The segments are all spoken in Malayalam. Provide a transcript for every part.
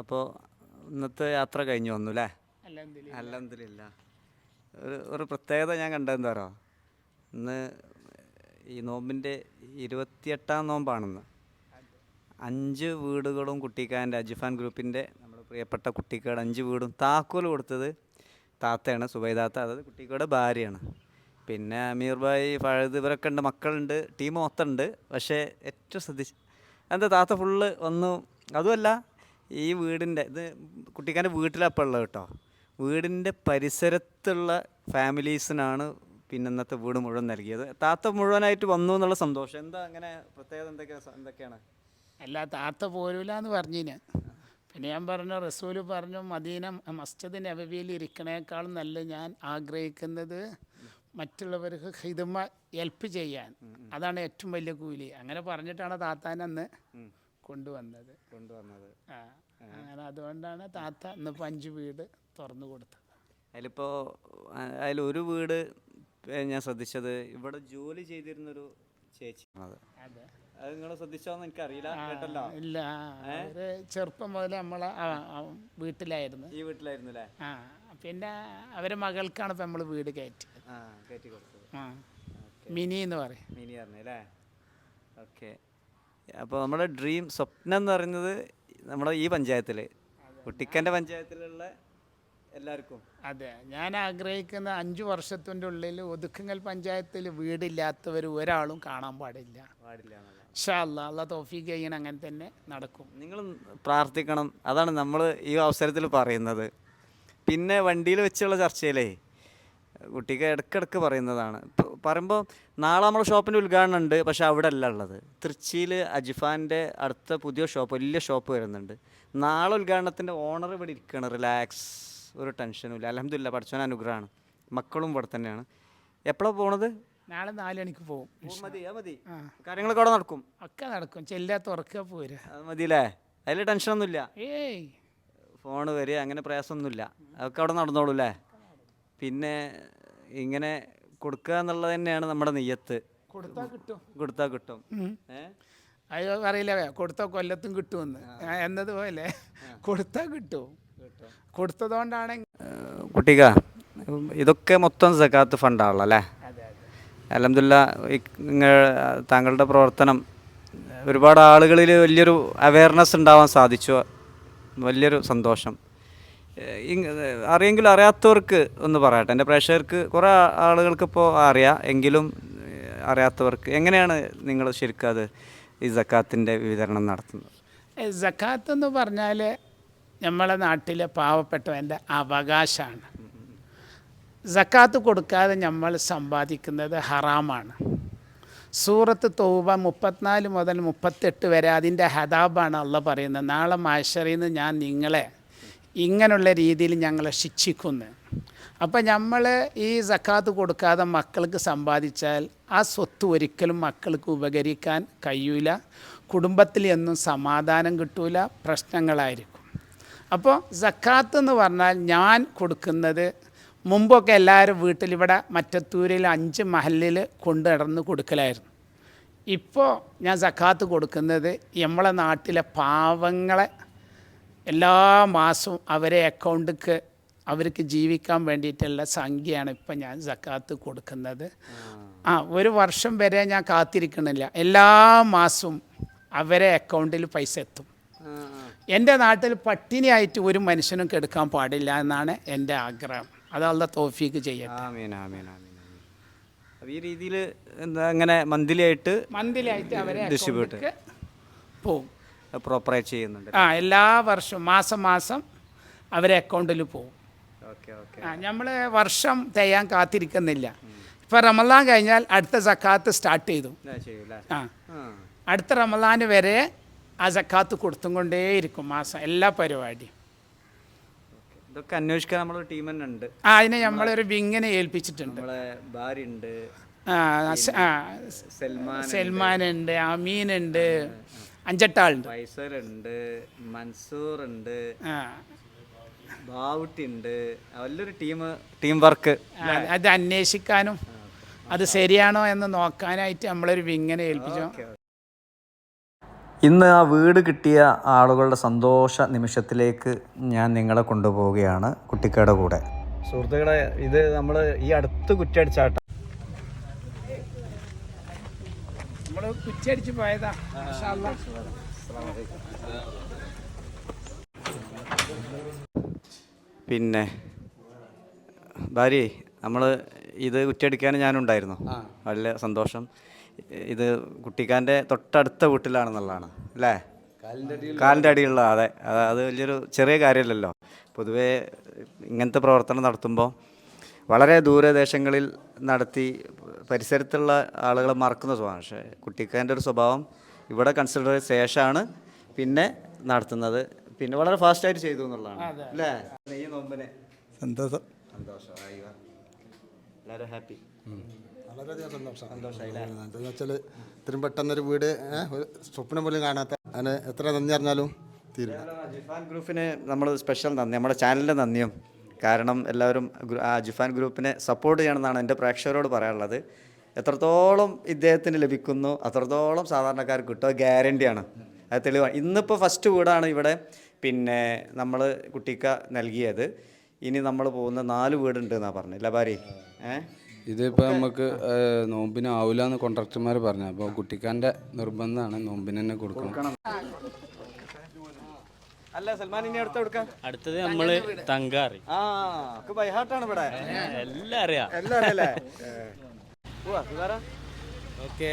അപ്പോൾ ഇന്നത്തെ യാത്ര കഴിഞ്ഞു വന്നു അല്ലേ അല്ലെന്തിൽ ഒരു ഒരു പ്രത്യേകത ഞാൻ കണ്ടതെന്താ പറയുക ഇന്ന് ഈ നോമ്പിന്റെ ഇരുപത്തിയെട്ടാം നോമ്പാണെന്ന്. അഞ്ച് വീടുകളും കുട്ടിക്കാന്റെ അജിഫാൻ ഗ്രൂപ്പിന്റെ നമ്മുടെ പ്രിയപ്പെട്ട കുട്ടിക്കാട് അഞ്ച് വീടും താക്കോൽ കൊടുത്തത് താത്തയാണ് സുബൈദാത്ത അതായത് കുട്ടിക്കാട് ഭാര്യയാണ്. പിന്നെ അമീർ ഭായി ഫഴത് ഇവരൊക്കെ ഉണ്ട് മക്കളുണ്ട് ടീം മൊത്തമുണ്ട് പക്ഷേ ഏറ്റവും ശ്രദ്ധിച്ച് എന്താ താത്ത ഫുള്ള് വന്നു? അതുമല്ല ഈ വീടിന്റെ ഇത് കുട്ടിക്കാന്റെ വീട്ടിലപ്പോൾ ഉള്ളത് കേട്ടോ. വീടിന്റെ പരിസരത്തുള്ള ഫാമിലീസിനാണ് പിന്നെ ഇന്നത്തെ വീട് മുഴുവൻ നൽകിയത്. താത്ത മുഴുവനായിട്ട് വന്നു എന്നുള്ള സന്തോഷം. എന്താ അങ്ങനെ പ്രത്യേകത എന്തൊക്കെയാണ് എന്തൊക്കെയാണ്? അല്ല താത്ത പോരൂല എന്ന് പറഞ്ഞിന്. പിന്നെ ഞാൻ പറഞ്ഞു റസൂൽ പറഞ്ഞു മദീന മസ്ജിദ് നബവിയിൽ ഇരിക്കണേക്കാളും നല്ല ഞാൻ ആഗ്രഹിക്കുന്നത് മറ്റുള്ളവർക്ക് ഹിതമ ഹെൽപ്പ് ചെയ്യാൻ. അതാണ് ഏറ്റവും വലിയ കൂലി. അങ്ങനെ പറഞ്ഞിട്ടാണ് താത്താൻ അന്ന് കൊണ്ടുവന്നത്. കൊണ്ടുവന്നത്. ആ അങ്ങനെ അതുകൊണ്ടാണ് താത്ത ഇന്നിപ്പോൾ അഞ്ച് വീട് തുറന്നു കൊടുത്തത്. അതിലിപ്പോൾ ഒരു വീട് ഞാൻ ശ്രദ്ധിച്ചത് ഇവിടെ ജോലി ചെയ്തിരുന്നൊരു ചേച്ചി. അത്. അതെ. നിങ്ങൾ ശ്രദ്ധിച്ചോന്ന് എനിക്കറിയില്ല കേട്ടല്ലോ. ഇല്ല ചെറുപ്പം മുതൽ നമ്മളെ വീട്ടിലായിരുന്നു. ഈ വീട്ടിലായിരുന്നു അല്ലേ ആ പിന്നെ അവരെ മകൾക്കാണ് ഇപ്പം നമ്മൾ വീട് കയറ്റി കയറ്റി കൊടുത്തത്. ആ. മിനി എന്ന് പറയും. മിനി പറഞ്ഞല്ലേ? ഓക്കെ. അപ്പോൾ നമ്മുടെ ഡ്രീം സ്വപ്നം എന്ന് പറയുന്നത് നമ്മുടെ ഈ പഞ്ചായത്തിൽ കുട്ടിക്കന്റെ പഞ്ചായത്തിലുള്ള എല്ലാവർക്കും. അതെ. ഞാൻ ആഗ്രഹിക്കുന്ന അഞ്ചു വർഷത്തിന്റെ ഉള്ളിൽ ഒതുക്കുങ്ങൽ പഞ്ചായത്തിൽ വീടില്ലാത്തവർ ഒരാളും കാണാൻ പാടില്ല. പാടില്ല ഷാല്ല അല്ല തോഫീക്ക് ചെയ്യണം അങ്ങനെ തന്നെ നടക്കും. നിങ്ങൾ പ്രാർത്ഥിക്കണം. അതാണ് നമ്മൾ ഈ അവസരത്തിൽ പറയുന്നത്. പിന്നെ വണ്ടിയിൽ വെച്ചുള്ള ചർച്ചയിലേ കുട്ടിക്ക് ഇടയ്ക്കിടയ്ക്ക് പറയുന്നതാണ്. ഇപ്പോൾ പറയുമ്പോൾ നാളെ നമ്മൾ ഷോപ്പിന്റെ ഉദ്ഘാടനം ഉണ്ട് പക്ഷെ അവിടെ അല്ല ഉള്ളത്. തൃച്ചിയിൽ അജിഫാന്റെ അടുത്ത പുതിയ ഷോപ്പ് വലിയ ഷോപ്പ് വരുന്നുണ്ട്. നാളെ ഉദ്ഘാടനത്തിന്റെ ഓണർ ഇവിടെ ഇരിക്കുകയാണ് റിലാക്സ് ഒരു ടെൻഷനും ഇല്ല. അലഹമില്ല പഠിച്ചവൻ അനുഗ്രഹമാണ്. മക്കളും ഇവിടെ തന്നെയാണ്. എപ്പോഴാണ് പോണത്? നാളെ നാല് മണിക്ക് പോകും മതി മതി. കാര്യങ്ങളൊക്കെ അവിടെ നടക്കും? ഒക്കെ നടക്കും ചെല്ലാ തുറക്കുക പോരാ. അത് മതിയല്ലേ? അതിൽ ടെൻഷനൊന്നുമില്ല? ഏയ്. ഫോൺ വരിക അങ്ങനെ പ്രയാസമൊന്നുമില്ല. അതൊക്കെ അവിടെ നടന്നോളൂ അല്ലേ പിന്നെ ഇങ്ങനെ കൊടുക്കുക എന്നുള്ളത് തന്നെയാണ് നമ്മുടെ നെയ്യത്ത്. കൊടുത്താൽ കിട്ടും. കൊടുത്താൽ കിട്ടും. അയ്യോ അറിയില്ല കൊടുത്ത കൊല്ലത്തും കിട്ടുമെന്ന്. എന്നതുപോലെ കൊടുത്താൽ കിട്ടും. കൊടുത്തതുകൊണ്ടാണ് കുട്ടിക ഇതൊക്കെ മൊത്തം സക്കാത്ത് ഫണ്ടാണല്ലോ അല്ലേ? അലഹമില്ല നിങ്ങൾ താങ്കളുടെ പ്രവർത്തനം ഒരുപാട് ആളുകളിൽ വലിയൊരു അവയർനെസ് ഉണ്ടാവാൻ സാധിച്ചു. വലിയൊരു സന്തോഷം. അറിയെങ്കിലും അറിയാത്തവർക്ക് ഒന്ന് പറയട്ടെ. എന്റെ പ്രേക്ഷകർക്ക് കുറേ ആളുകൾക്ക് ഇപ്പോൾ അറിയാം. എങ്കിലും അറിയാത്തവർക്ക് എങ്ങനെയാണ് നിങ്ങൾ ശരിക്കും അത് ഈ സക്കാത്തിന്റെ വിതരണം നടത്തുന്നത്? ജക്കാത്ത് എന്ന് പറഞ്ഞാൽ നമ്മളെ നാട്ടിലെ പാവപ്പെട്ടവന്റെ അവകാശമാണ്. ജക്കാത്ത് കൊടുക്കാതെ നമ്മൾ സമ്പാദിക്കുന്നത് ഹറാമാണ്. സൂറത്ത് തൗബ മുപ്പത്തിനാല് മുതൽ മുപ്പത്തെട്ട് വരെ അതിന്റെ ഹദാബാണ് അള്ള പറയുന്നത്. നാളെ മാഷറിൽ നിന്ന് ഞാൻ നിങ്ങളെ ഇങ്ങനെയുള്ള രീതിയിൽ ഞങ്ങളെ ശിക്ഷിക്കുന്നു. അപ്പം നമ്മൾ ഈ സക്കാത്ത് കൊടുക്കാതെ മക്കൾക്ക് സമ്പാദിച്ചാൽ ആ സ്വത്ത് ഒരിക്കലും മക്കൾക്ക് ഉപകരിക്കാൻ കഴിയൂല. കുടുംബത്തിൽ എന്നും സമാധാനം കിട്ടൂല. പ്രശ്നങ്ങളായിരിക്കും. അപ്പോൾ സക്കാത്ത് എന്ന് പറഞ്ഞാൽ ഞാൻ കൊടുക്കുന്നത് മുമ്പൊക്കെ എല്ലാവരും വീട്ടിൽ ഇവിടെ മറ്റത്തൂരിൽ അഞ്ച് മഹലിൽ കൊണ്ടുനടന്ന് കൊടുക്കലായിരുന്നു. ഇപ്പോൾ ഞാൻ സക്കാത്ത് കൊടുക്കുന്നത് നമ്മളെ നാട്ടിലെ പാവങ്ങളെ എല്ലാ മാസവും അവരെ അക്കൗണ്ടിക്ക് അവർക്ക് ജീവിക്കാൻ വേണ്ടിയിട്ടുള്ള സംഖ്യയാണ് ഇപ്പം ഞാൻ സക്കാത്ത് കൊടുക്കുന്നത്. ആ ഒരു വർഷം വരെ ഞാൻ കാത്തിരിക്കണില്ല. എല്ലാ മാസവും അവരെ അക്കൗണ്ടിൽ പൈസ എത്തും. എന്റെ നാട്ടിൽ പട്ടിണിയായിട്ട് ഒരു മനുഷ്യനും കെടുക്കാൻ പാടില്ല എന്നാണ് എന്റെ ആഗ്രഹം. അതല്ല തോഫീക്ക് ചെയ്യട്ടെ. ഈ രീതിയിൽ എന്താ അങ്ങനെ മന്ത്ലി ആയിട്ട് മന്തിലായിട്ട് അവരെ Distribute. അക്കൗണ്ടിലേക്ക് പോകും പ്രോപ്പറായിട്ട് ചെയ്യുന്നുണ്ട്. ആ എല്ലാ വർഷവും മാസം മാസം അവരെ അക്കൗണ്ടിൽ പോകും. Okay okay. ആ നമ്മൾ വർഷം തെയ്യാൻ കാത്തിരിക്കുന്നില്ല. ഇപ്പം റമലാൻ കഴിഞ്ഞാൽ അടുത്ത സക്കാത്ത് സ്റ്റാർട്ട് ചെയ്തു. ആ അടുത്ത റമലാന് വരെ ആ സക്കാത്ത് കൊടുത്തും കൊണ്ടേയിരിക്കും മാസം എല്ലാ പരിപാടിയും. ഇതൊക്കെ അന്വേഷിക്കാൻ നമ്മൾ ടീം തന്നെ ഉണ്ട്. ആ അതിനെ നമ്മളൊരു വിങ്ങിനെ ഏൽപ്പിച്ചിട്ടുണ്ട്. ഭാര്യ ഉണ്ട്. സൽമാനുണ്ട് അമീനുണ്ട് അഞ്ചെട്ടാളുണ്ട്. ഫൈസലുണ്ട് മൻസൂർ ഉണ്ട് ആ. ബാവുട്ടി ഉണ്ട് വലിയൊരു ടീം ടീം വർക്ക്. അത് അന്വേഷിക്കാനും അത് ശരിയാണോ എന്ന് നോക്കാനായിട്ട് നമ്മളൊരു വിങ്ങനെ ഏൽപ്പിച്ചു. ഇന്ന് ആ വീട് കിട്ടിയ ആളുകളുടെ സന്തോഷ നിമിഷത്തിലേക്ക് ഞാൻ നിങ്ങളെ കൊണ്ടുപോവുകയാണ് കുട്ടിക്കയുടെ കൂടെ. സുഹൃത്തുക്കളെ ഇത് നമ്മൾ ഈ അടുത്ത് കുറ്റടിച്ചാട്ട നമ്മൾ കുച്ചടിച്ച് പോയതാ. പിന്നെ ഭാര്യ നമ്മൾ ഇത് ഉച്ചടിക്കാൻ ഞാനുണ്ടായിരുന്നു. വളരെ സന്തോഷം. ഇത് കുട്ടിക്കാന്റെ തൊട്ടടുത്ത വീട്ടിലാണെന്നുള്ളതാണ് അല്ലേ? കാലിന്റെ അടിയുള്ള അതെ. അത് അത് വലിയൊരു ചെറിയ കാര്യമല്ലല്ലോ. പൊതുവേ ഇങ്ങനത്തെ പ്രവർത്തനം നടത്തുമ്പോൾ വളരെ ദൂരദേശങ്ങളിൽ നടത്തി പരിസരത്തുള്ള ആളുകളെ മറക്കുന്ന സ്വഭാവം പക്ഷേ കുട്ടിക്കാന്റെ ഒരു സ്വഭാവം ഇവിടെ കൺസിഡർ ചെയ്ത ശേഷമാണ് പിന്നെ നടത്തുന്നത്. പിന്നെ വളരെ ഫാസ്റ്റായിട്ട് ചെയ്തു എന്നുള്ളതാണ്. അല്ലേ? ഈ നോമ്പിനെ. സന്തോഷം. സന്തോഷം എല്ലാവരും ഹാപ്പി വളരെയധികം സന്തോഷം. എന്താണെന്ന് വെച്ചാൽ ഇത്രയും പെട്ടെന്നൊരു വീട് ഒരു സ്വപ്നം പോലും കാണാത്ത അതിന് എത്ര നന്ദി അറിഞ്ഞാലും ജിഫാൻ ഗ്രൂപ്പിന് നമ്മൾ സ്പെഷ്യൽ നന്ദി. നമ്മുടെ ചാനലിന്റെ നന്ദിയും കാരണം എല്ലാവരും ആ ജിഫാൻ ഗ്രൂപ്പിനെ സപ്പോർട്ട് ചെയ്യണമെന്നാണ് എന്റെ പ്രേക്ഷകരോട് പറയാനുള്ളത്. എത്രത്തോളം ഇദ്ദേഹത്തിന് ലഭിക്കുന്നു അത്രത്തോളം സാധാരണക്കാർക്ക് കിട്ടുക ഗ്യാരണ്ടിയാണ് അത് തെളിവാണ്. ഇന്നിപ്പോൾ ഫസ്റ്റ് വീടാണ് ഇവിടെ പിന്നെ നമ്മൾ കുട്ടിക്ക നൽകിയത്. ഇനി നമ്മൾ പോകുന്ന നാല് വീടുണ്ട് എന്നാണ് പറഞ്ഞത് ലബാരി. ഏഹ് ഇതിപ്പോൾ നമുക്ക് നോമ്പിനാവില്ല എന്ന് കോൺട്രാക്ടർമാർ പറഞ്ഞു. അപ്പോൾ കുട്ടിക്കാന്റെ നിർബന്ധമാണ് നോമ്പിന് തന്നെ കൊടുക്കണം. അല്ല സൽമാൻ ഇനി അടുത്ത കൊടുക്കാം അടുത്തത് നമ്മൾ തങ്കാറി ആ ഒക്കെ ബൈഹാർട്ടാണ് ഇവിടെ. എല്ലാം അറിയാം. എല്ലാം പോവാ സുധാരാ ഓക്കേ.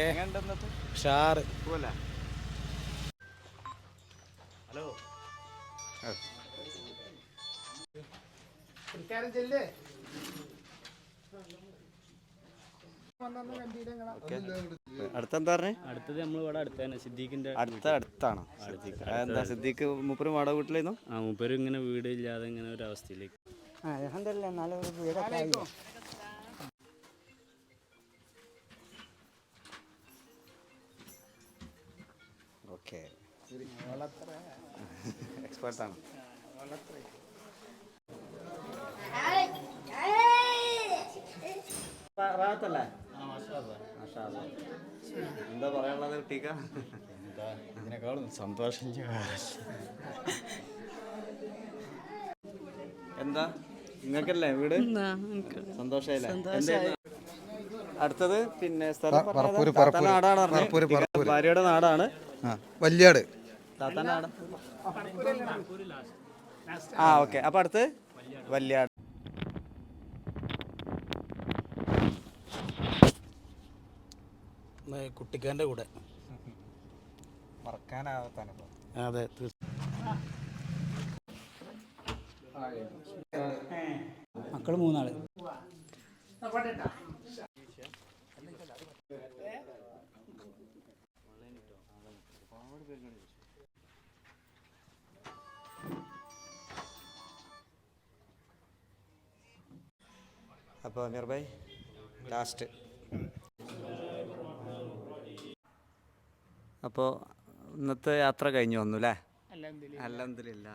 പോവല്ലേ? കുടിക്കാരൻ ചെല്ലേ. അടുത്ത എന്താ പറഞ്ഞേ? അടുത്തത് നമ്മൾ ഇവിടെ അടുത്ത് തന്നെ സിദ്ദീഖിന്റെ അടുത്ത അടുത്താണ്. എന്താ സിദ്ദീഖ് മൂപ്പര് വാടക വീട്ടിലായിരുന്നു? ആ മൂപ്പര് ഇങ്ങനെ വീട് ഇല്ലാതെ ഇങ്ങനെ ഒരു അവസ്ഥയിലേക്ക് ഓക്കെ. എക്സ്പേർട്ടാണ് റാത്തല്ലേ. എന്താ പറയാനുള്ളത് എന്താ ഇതിനേക്കാളും സന്തോഷം എന്താ? നിങ്ങൾക്കല്ലേ വീട്? സന്തോഷമല്ലേ അടുത്തത് പിന്നെ സ്ഥലം ഭാര്യയുടെ നാടാണ്. വല്യാട്. താത്താനാട് നാട്. ആ ഓക്കെ. അപ്പൊ അടുത്ത്? വല്യാട്. കുട്ടിക്കാരന്റെ കൂടെ. മറക്കാനാവാത്ത അനുഭവം. അതെ മക്കൾ മൂന്നാൾ. അപ്പോൾ അമീർ ഭായ് ലാസ്റ്റ് അപ്പോൾ ഇന്നത്തെ യാത്ര കഴിഞ്ഞു വന്നു അല്ലേ അലഹമില്ല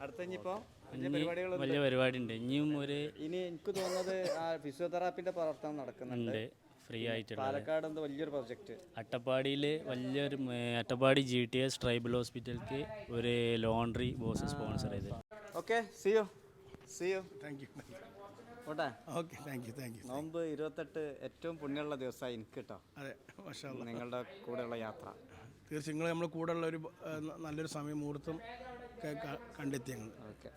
അടുത്ത ഇനിയിപ്പോ വലിയ പരിപാടി ഉണ്ട് ഇനിയും ഒരു ഇനി എനിക്ക് തോന്നുന്നത് ആ ഫിസിയോതെറാപ്പിന്റെ പ്രവർത്തനം നടക്കുന്നുണ്ട്. ഫ്രീ ആയിട്ടുള്ള പാലക്കാട് വലിയൊരു പ്രൊജക്റ്റ് അട്ടപ്പാടിയിൽ വലിയൊരു Attappadi G T S tribal ഹോസ്പിറ്റലിക്ക് ഒരു ലോണ്ടറി ബോസ് സ്പോൺസർ ചെയ്ത് ഓക്കെ സിയോ സിയോ താങ്ക് യു ഓട്ടെ okay thank you thank you നോമ്പ് ഇരുപത്തെട്ട് ഏറ്റവും പുണ്യമുള്ള ദിവസമായി എനിക്ക് കേട്ടോ അതെ അല്ലാ. നിങ്ങളുടെ കൂടെയുള്ള യാത്ര. തീർച്ചയായും നിങ്ങൾ നമ്മുടെ കൂടെയുള്ള ഒരു നല്ലൊരു സമയം മുഹൂർത്തം കണ്ടെത്തി ഞങ്ങൾ ഓക്കെ.